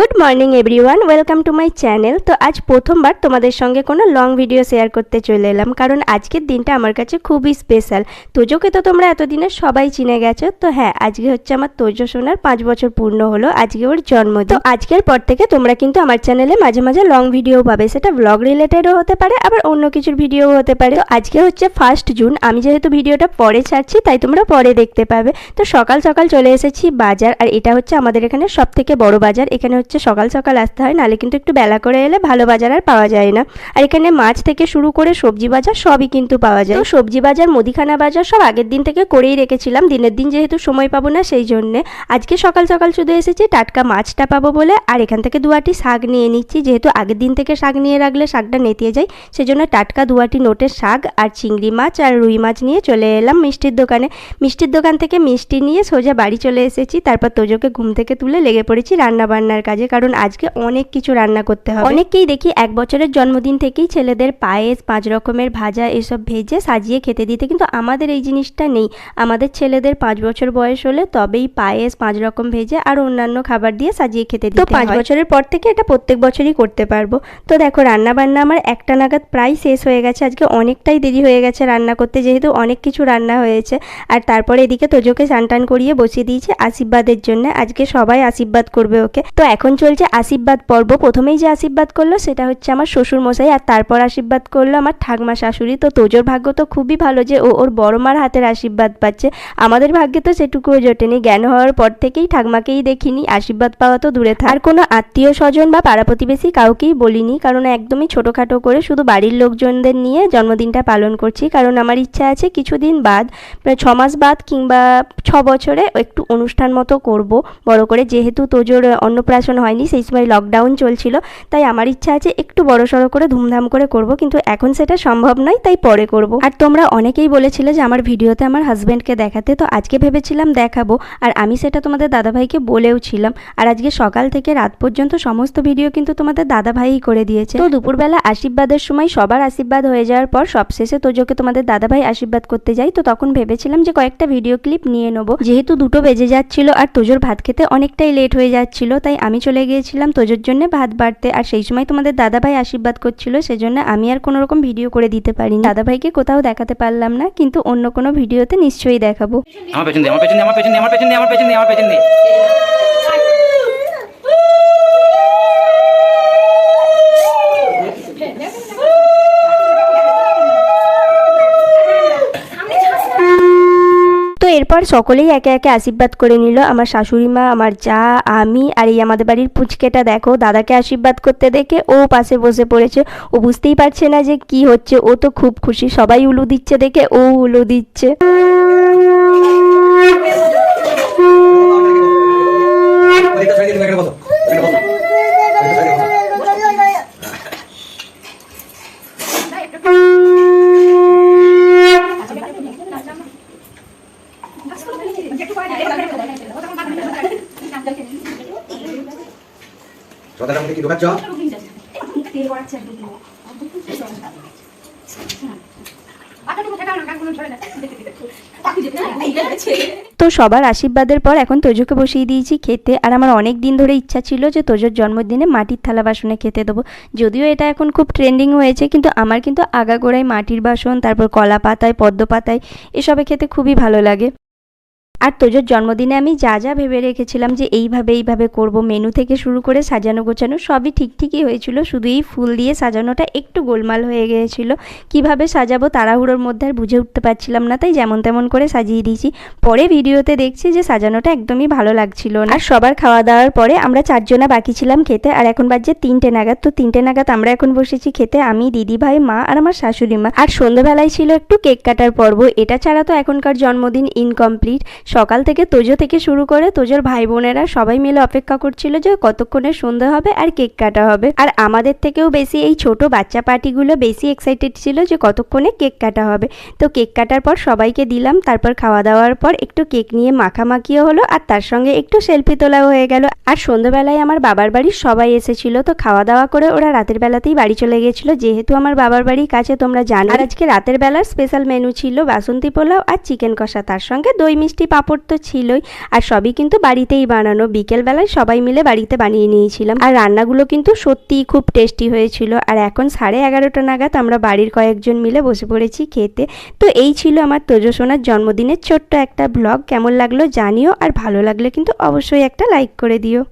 Good morning everyone, welcome to my channel. তো আজ প্রথমবার তোমাদের সঙ্গে কোনো লং ভিডিও শেয়ার করতে চলে এলাম, কারণ আজকের দিনটা আমার কাছে খুবই স্পেশাল। তোজোকে তো তোমরা এতদিনে সবাই চিনে গেছো, তো হ্যাঁ আজকে হচ্ছে আমার তোজো সোনার পাঁচ বছর পূর্ণ হলো, আজকে ওর জন্মদিন। তো আজকের পর থেকে তোমরা কিন্তু আমার চ্যানেলে মাঝে মাঝে লং ভিডিও পাবে, সেটা ব্লগ রিলেটেডও হতে পারে, আবার অন্য কিছুর ভিডিও হতে পারে। তো আজকে হচ্ছে ফার্স্ট জুন আমি যেহেতু ভিডিওটা পরে ছাড়ছি, তাই তোমরা পরে দেখতে পাবে। তো সকাল সকাল চলে এসেছি বাজার, আর এটা হচ্ছে আমাদের এখানে সব থেকে বড় বাজার, এখানে হচ্ছে সকাল সকাল আসতে হয়, নাহলে কিন্তু একটু বেলা করে এলে ভালো বাজার আর পাওয়া যায় না। আর এখানে মাছ থেকে শুরু করে সবজি বাজার সবই কিন্তু পাওয়া যায়। সবজি বাজার, মুদিখানা বাজার সব আগের দিন থেকে করেই রেখেছিলাম। দিনের দিন যেহেতু সময় পাবো না সেই জন্যে। আজকে সকাল সকাল শুধু এসেছি, টাটকা মাছটা পাবো বলে। আর এখান থেকে দুয়াটি শাক নিয়ে নিচ্ছি। যেহেতু আগের দিন থেকে শাক নিয়ে রাখলে শাকটা নেতিয়ে যায়, সেজন্য টাটকা দুয়াটি নোটের শাক আর চিংড়ি মাছ আর রুই মাছ নিয়ে চলে এলাম মিষ্টির দোকানে। মিষ্টির দোকান থেকে মিষ্টি নিয়ে সোজা বাড়ি চলে এসেছি। তারপর তোজোকে ঘুম থেকে তুলে লেগে পড়েছি রান্না বান্নার কাজে কারণ আজকে অনেক কিছু রান্না করতে হবে। অনেককেই দেখি এক বছরের জন্মদিন থেকেই ছেলেদের পায়েস পাঁচ রকমের ভাজা এসব ভেজে সাজিয়ে খেতে দিতে। কিন্তু আমাদের এই জিনিসটা নেই। আমাদের ছেলেদের পাঁচ বছর বয়স হলে তবেই পায়েস পাঁচ রকম ভেজে আর অন্যান্য খাবার দিয়ে সাজিয়ে খেতে দিতে তো পাঁচ বছরের পর থেকে এটা প্রত্যেক বছরই করতে পারব। তো দেখো রান্না বান্না আমার একটা নাগাদ প্রায় শেষ হয়ে গেছে। আজকে অনেকটাই দেরি হয়ে গেছে রান্না করতে যেহেতু অনেক কিছু রান্না হয়েছে। আর তারপরে এদিকে তোজোকে চান টান করিয়ে বসিয়ে দিয়েছি আশীর্বাদের জন্য। আজকে সবাই আশীর্বাদ করবে ওকে। তো এখন চলছে আশীর্বাদ পর্ব। প্রথমেই যে আশীর্বাদ করল সেটা হচ্ছে আমার শ্বশুর মশাই আর তারপর আশীর্বাদ করল আমার ঠাকমা শাশুড়ি। তো তোজোর ভাগ্য তো খুবই ভালো যে ও ওর বড় মার হাতের আশীর্বাদ পাচ্ছে। আমাদের ভাগ্যে তো সেটুকুও জোটেনি। জ্ঞান হওয়ার পর থেকেই ঠাকমাকেই দেখিনি। আশীর্বাদ পাওয়া তো দূরে থাক। আর কোনো আত্মীয় স্বজন বা পাড়া প্রতিবেশী কাউকেই বলিনি। কারণ একদমই ছোটোখাটো করে শুধু বাড়ির লোকজনদের নিয়ে জন্মদিনটা পালন করছি। কারণ আমার ইচ্ছা আছে কিছুদিন বাদ ছ মাস বাদ কিংবা ছ বছরে একটু অনুষ্ঠান মতো করব। বড় করে যেহেতু তোজোর অন্নপ্রাশন হয়নি, সেই সময় লকডাউন চলছিল, তাই আমার ইচ্ছা আছে একটু বড় সড়ো করে ধুমধাম করে করব, কিন্তু এখন সেটা সম্ভব নয়, তাই পরে করব। আর তোমরা অনেকেই বলেছিলে যে আমার ভিডিওতে আমার হাজব্যান্ডকে দেখাতে, তো আজকে ভেবেছিলাম দেখাবো, আর আমি সেটা তোমাদের দাদাভাইকে বলেও ছিলাম। আর আজকে সকাল থেকে রাত পর্যন্ত সমস্ত ভিডিও কিন্তু তোমাদের দাদাভাইই করে দিয়েছে। তো দুপুরবেলা আশীর্বাদের সময় সবার আশীর্বাদ হয়ে যাওয়ার পর সবশেষে তোজোকে তোমাদের দাদাভাই আশীর্বাদ করতে যাই, তো তখন ভেবেছিলাম যে কয়েকটা ভিডিও ক্লিপ নিয়ে নেব। যেহেতু দুটো বেজে যাচ্ছিল আর তোজোর ভাত খেতে অনেকটাই লেট হয়ে যাচ্ছিল, তাই আমি চলে গিয়েছিলাম তোজোর জন্য ভাত বাড়তে। আর সেই সময় তোমাদের দাদাভাই আশীর্বাদ করছিল, সেজন্য আমি আর কোনো রকম ভিডিও করে দিতে পারিনি। দাদাভাইকে কোথাও দেখাতে পারলাম না, কিন্তু অন্য কোনো ভিডিওতে নিশ্চয়ই দেখাবো। আমার পেছন আমার পেছন আমার পেছন আমার পেছন আমার পেছন আমার পেছন এরপর সকলেই একে একে আশীর্বাদ করে নিল। আমার শাশুড়ি মা, আমার যা, আমি আর এই আমাদের বাড়ির পুচকেটা, দেখো, দাদাকে আশীর্বাদ করতে দেখে ও পাশে বসে পড়েছে। ও বুঝতেই পারছে না যে কি হচ্ছে। ও তো খুব খুশি। সবাই উলু দিচ্ছে দেখে ও উলু দিচ্ছে ওদিকটা সাইডে তুমি এখানে বসো এখানে বসো ওদিকটা সাইডে বসো। কি ঢোকাচ্ছ? তো সবার আশীর্বাদের পর এখন তোজোকে বসিয়ে দিয়েছি খেতে। আর আমার অনেক দিন ধরে ইচ্ছা ছিল যে তোজোর জন্মদিনে মাটির থালা বাসনে খেতে দেবো। যদিও এটা এখন খুব ট্রেন্ডিং হয়েছে, কিন্তু আমার কিন্তু আগাগোড়ায় মাটির বাসন, তারপর কলা পাতায় পদ্ম পাতায় এসবে খেতে খুবই ভালো লাগে। আর তোজোর জন্মদিনে আমি যা যা ভেবে রেখেছিলাম যে এইভাবে এইভাবে করব মেনু থেকে শুরু করে সাজানো গোছানো সবই ঠিক ঠিকই হয়েছিল। শুধু এই ফুল দিয়ে সাজানোটা একটু গোলমাল হয়ে গিয়েছিল। কীভাবে সাজাবো তাড়াহুড়োর মধ্যে আর বুঝে উঠতে পারছিলাম না, তাই যেমন তেমন করে সাজিয়ে দিয়েছি। পরে ভিডিওতে দেখছি যে সাজানোটা একদমই ভালো লাগছিল না। আর সবার খাওয়া দাওয়ার পরে আমরা চারজনা বাকি ছিলাম খেতে, আর এখন বাজছে তিনটে নাগাদ। তো তিনটে নাগাদ আমরা এখন বসেছি খেতে, আমি, দিদি ভাই, মা আর আমার শাশুড়ি মা। আর সন্ধ্যেবেলায় ছিল একটু কেক কাটার পর্ব, এটা ছাড়া তো এখনকার জন্মদিন ইনকমপ্লিট সকাল থেকে তোজো থেকে শুরু করে তোজোর ভাই বোনেরা সবাই মিলে অপেক্ষা করছিল যে কতক্ষণে সন্ধে হবে আর কেক কাটা হবে। আর আমাদের থেকেও বেশি এই ছোট বাচ্চা পার্টিগুলো বেশি এক্সাইটেড ছিল যে কতক্ষণে কেক কাটা হবে। তো কেক কাটার পর সবাইকে দিলাম, তারপর খাওয়া দাওয়ার পর একটু কেক নিয়ে মাখামাখিও হলো আর তার সঙ্গে একটু সেলফি তোলাও হয়ে গেল। আর সন্ধ্যেবেলায় আমার বাবার বাড়ির সবাই এসেছিল, তো খাওয়া দাওয়া করে ওরা রাতের বেলাতেই বাড়ি চলে গেছিল। যেহেতু আমার বাবার বাড়ির কাছে, তোমরা জানো। আর আজকে রাতের বেলার স্পেশাল মেনু ছিল বাসন্তী পোলাও আর চিকেন কষা, তার সঙ্গে দই মিষ্টি পাঁপড় পাঁপড় তো ছিলই, আর সবই কিন্তু বাড়িতেই বানানো। বিকেলবেলায় সবাই মিলে বাড়িতে বানিয়ে নিয়েছিলাম। আর রান্নাগুলো কিন্তু সত্যিই খুব টেস্টি হয়েছিল। আর এখন সাড়ে এগারোটা নাগাদ আমরা বাড়ির কয়েকজন মিলে বসে পড়েছি খেতে। তো এই ছিল আমার তোজসোনার জন্মদিনের ছোট্ট একটা ব্লগ। কেমন লাগল জানিও, আর ভালো লাগলে কিন্তু অবশ্যই একটা লাইক করে দিও।